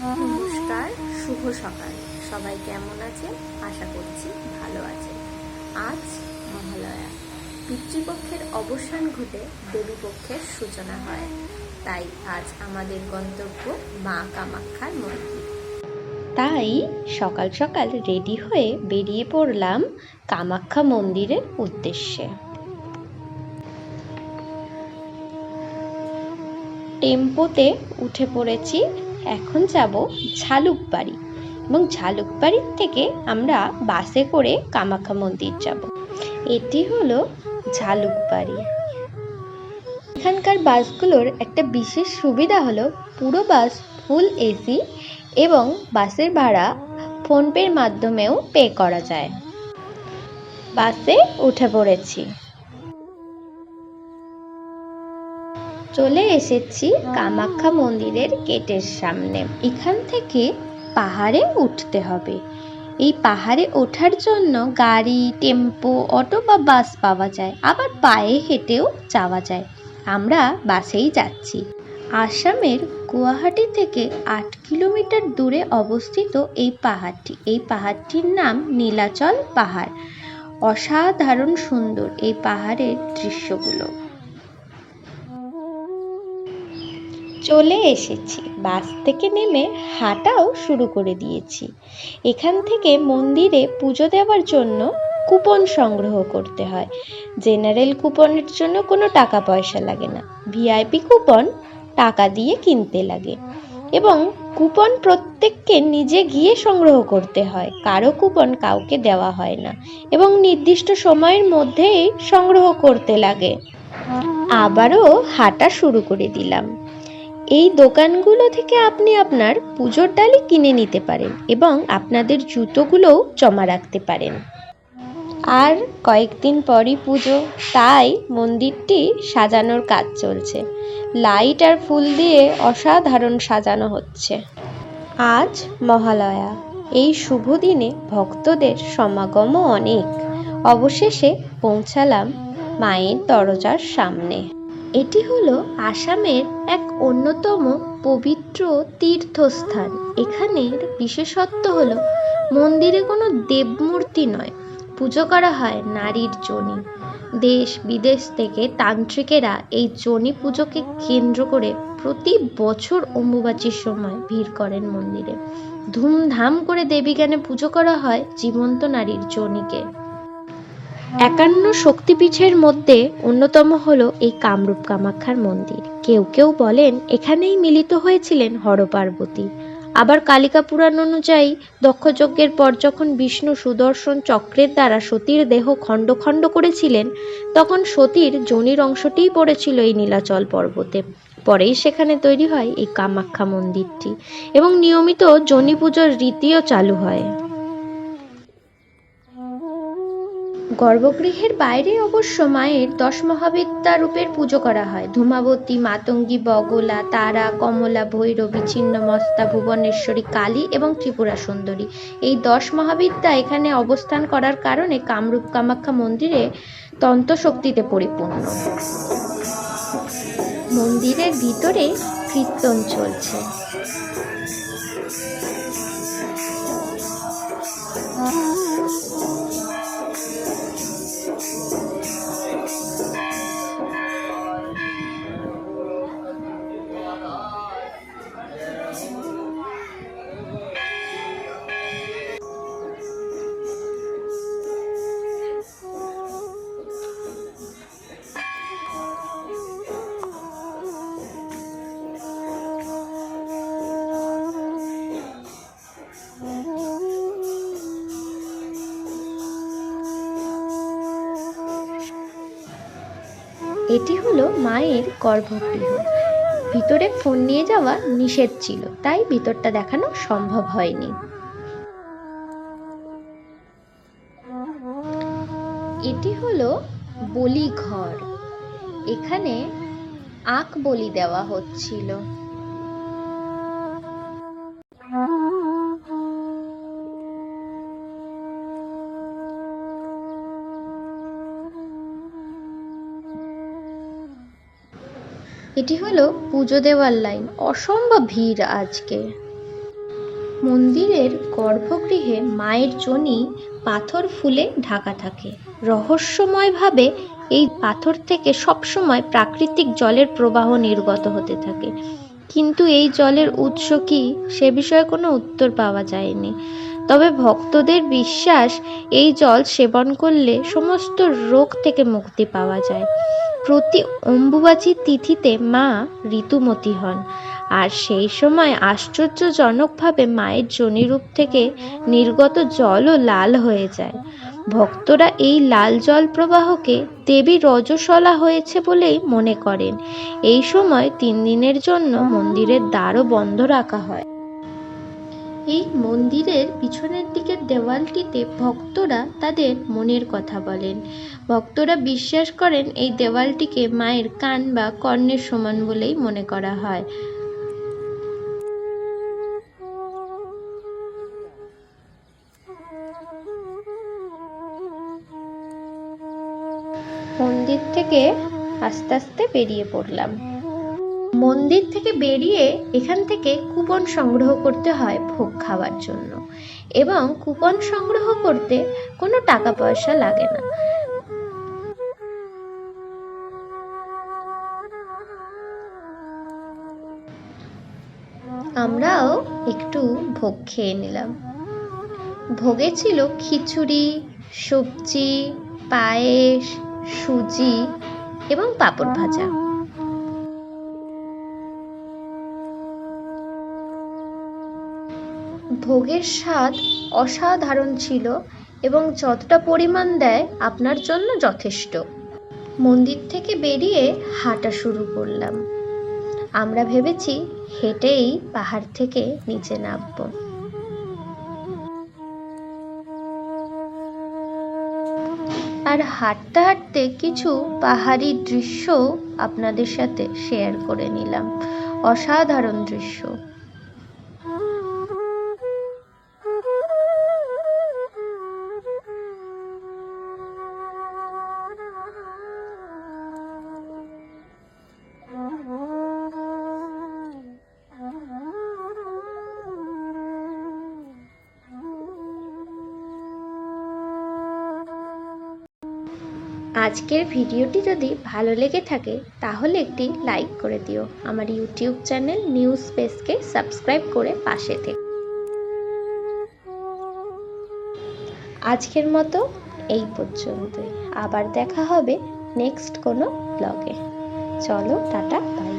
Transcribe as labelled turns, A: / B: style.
A: নমস্কার, শুভ সকাল। সবাই কেমন আছে আশা করছি ভালো আছে আজ মহালয়া। পিতৃপক্ষের অবসান ঘটে দেবীপক্ষের সূচনা হয়। তাই আজ আমাদের গন্তব্য মা কামাখ্যার মন্দির।
B: তাই সকাল সকাল রেডি হয়ে বেরিয়ে পড়লাম কামাক্ষা মন্দিরের উদ্দেশ্যে। টেম্পোতে উঠে পড়েছি এখন যাব ঝালুকবাড়ি এবং ঝালুকবাড়ির থেকে আমরা বাসে করে কামাখ্যা মন্দির যাব। এটি হলো ঝালুকবাড়ি। এখানকার বাসগুলোর একটা বিশেষ সুবিধা হলো পুরো বাস ফুল এসি এবং বাসের ভাড়া ফোনপের মাধ্যমেও পে করা যায়। বাসে উঠে পড়েছি। চলে এসেছি কামাখ্যা মন্দিরের গেটের সামনে। এখান থেকে পাহাড়ে উঠতে হবে। এই পাহাড়ে ওঠার জন্য গাড়ি, টেম্পো, অটো বা বাস পাওয়া যায়, আবার পায়ে হেঁটেও যাওয়া যায়। আমরা বাসেই যাচ্ছি। আসামের গুয়াহাটি থেকে আট কিলোমিটার দূরে অবস্থিত এই পাহাড়টি। এই পাহাড়টির নাম নীলাচল পাহাড়। অসাধারণ সুন্দর এই পাহাড়ের দৃশ্যগুলো। চলে এসেছি। বাস থেকে নেমে হাঁটাও শুরু করে দিয়েছি। এখান থেকে মন্দিরে পুজো দেওয়ার জন্য কুপন সংগ্রহ করতে হয়। জেনারেল কুপনের জন্য কোনো টাকা পয়সা লাগে না। ভিআইপি কুপন টাকা দিয়ে কিনতে লাগে। এবং কুপন প্রত্যেককে নিজে গিয়ে সংগ্রহ করতে হয়। কারও কুপন কাউকে দেওয়া হয় না এবং নির্দিষ্ট সময়ের মধ্যেই সংগ্রহ করতে লাগে। আবারও হাঁটা শুরু করে দিলাম। এই দোকানগুলো থেকে আপনি আপনার পুজোর ডালি কিনে নিতে পারেন এবং আপনাদের জুতোগুলোও জমা রাখতে পারেন। আর কয়েকদিন পরই পুজো, তাই মন্দিরটি সাজানোর কাজ চলছে। লাইট আর ফুল দিয়ে অসাধারণ সাজানো হচ্ছে। আজ মহালয়া। এই শুভ দিনে ভক্তদের সমাগমও অনেক। অবশেষে পৌঁছালাম মায়ের দরজার সামনে। এটি হলো আসামের এক অন্যতম পবিত্র তীর্থস্থান। এখানের বিশেষত্ব হলো, মন্দিরে কোনো দেবমূর্তি নয়, পুজো করা হয় নারীর যোনি দেশ বিদেশ থেকে তান্ত্রিকেরা এই যোনি পুজোকে কেন্দ্র করে প্রতি বছর অম্বুবাচীর সময় ভিড় করেন মন্দিরে। ধুমধাম করে দেবীজ্ঞানে পুজো করা হয় জীবন্ত নারীর যোনিকে একান্ন শক্তিপীঠের মধ্যে অন্যতম হল এই কামরূপ কামাখ্যার মন্দির। কেউ কেউ বলেন, এখানেই মিলিত হয়েছিলেন হরপার্বতী। আবার কালিকা পুরাণ অনুযায়ী, দক্ষযজ্ঞের পর যখন বিষ্ণু সুদর্শন চক্রের দ্বারা সতীর দেহ খণ্ড খণ্ড করেছিলেন, তখন সতীর যোনির অংশটিই পড়েছিল এই নীলাচল পর্বতে। পরেই সেখানে তৈরি হয় এই কামাখ্যা মন্দিরটি এবং নিয়মিত যোনি পুজোর রীতিও চালু হয়। গর্ভগৃহের বাইরে অবশ্য মায়ের দশ মহাবিদ্যা রূপের পুজো করা হয়। ধূমাবতী, মাতঙ্গী, বগলা, তারা, কমলা, ভৈরবী, ছিন্নমস্তা, ভুবনেশ্বরী, কালী এবং ত্রিপুরা সুন্দরী। এই দশ মহাবিদ্যা এখানে অবস্থান করার কারণে কামরূপ কামাখ্যা মন্দিরে তন্ত্রশক্তিতে পরিপূর্ণ। মন্দিরের ভিতরে কীর্তন চলছে। এটি হলো মায়ের গর্ভগৃহ। ভিতরে ফোন নিয়ে যাওয়া নিষেধ ছিল, তাই ভিতরটা দেখানো সম্ভব হয়নি। এটি হলো বলি ঘর এখানে আখ বলি দেওয়া হচ্ছিল। এটি হলো পুজো দেওয়ার লাইন। অসম্ভব ভিড় আজকে। মন্দিরের গর্ভগৃহে মায়ের জনি পাথর ফুলে ঢাকা থাকে। রহস্যময়ভাবে এই পাথর থেকে সবসময় প্রাকৃতিক জলের প্রবাহ নির্গত হতে থাকে। কিন্তু এই জলের উৎস কি, সে বিষয়ে কোনো উত্তর পাওয়া যায়নি। তবে ভক্তদের বিশ্বাস, এই জল সেবন করলে সমস্ত রোগ থেকে মুক্তি পাওয়া যায়। প্রতি অম্বুবাচী তিথিতে মা ঋতুমতী হন। আর সেই সময় আশ্চর্যজনকভাবে মায়ের জনিরূপ থেকে নির্গত জলও লাল হয়ে যায়। ভক্তরা এই লাল জল প্রবাহকে দেবী রজসলা হয়েছে বলেই মনে করেন। এই সময় তিন দিনের জন্য মন্দিরের দ্বারও বন্ধ রাখা হয়। এই মন্দিরের পিছনের দিকের দেওয়ালটিতে ভক্তরা তাদের মনের কথা বলেন। ভক্তরা বিশ্বাস করেন এই দেওয়ালটিকে মায়ের কান বা কর্ণের সমান বলেই মনে করা হয়। মন্দির থেকে আস্তে আস্তে বেরিয়ে পড়লাম। মন্দির থেকে বেরিয়ে এখান থেকে কুপন সংগ্রহ করতে হয় ভোগ খাওয়ার জন্য। এবং কুপন সংগ্রহ করতে কোনো টাকা পয়সা লাগে না। আমরাও একটু ভোগ খেয়ে নিলাম। ভোগে ছিল খিচুড়ি, সবজি, পায়েস, সুজি এবং পাঁপড় ভাজা। ভোগের স্বাদ অসাধারণ ছিল এবং যতটা পরিমাণ দেয় আপনার জন্য যথেষ্ট। মন্দির থেকে বেরিয়ে হাঁটা শুরু করলাম। আমরা ভেবেছি হেঁটেই পাহাড় থেকে নিচে নামবো। আর হাঁটতে হাঁটতে কিছু পাহাড়ি দৃশ্য আপনাদের সাথে শেয়ার করে নিলাম। অসাধারণ দৃশ্য। আজকের ভিডিওটি যদি ভালো লেগে থাকে, তাহলে একটি লাইক করে দিও। আমার ইউটিউব চ্যানেল নিউজ স্পেসকে সাবস্ক্রাইব করে পাশে থেকে। আজকের মতো এই পর্যন্তই। আবার দেখা হবে নেক্সট কোনো ব্লগে। চলো, টাটা, বাই।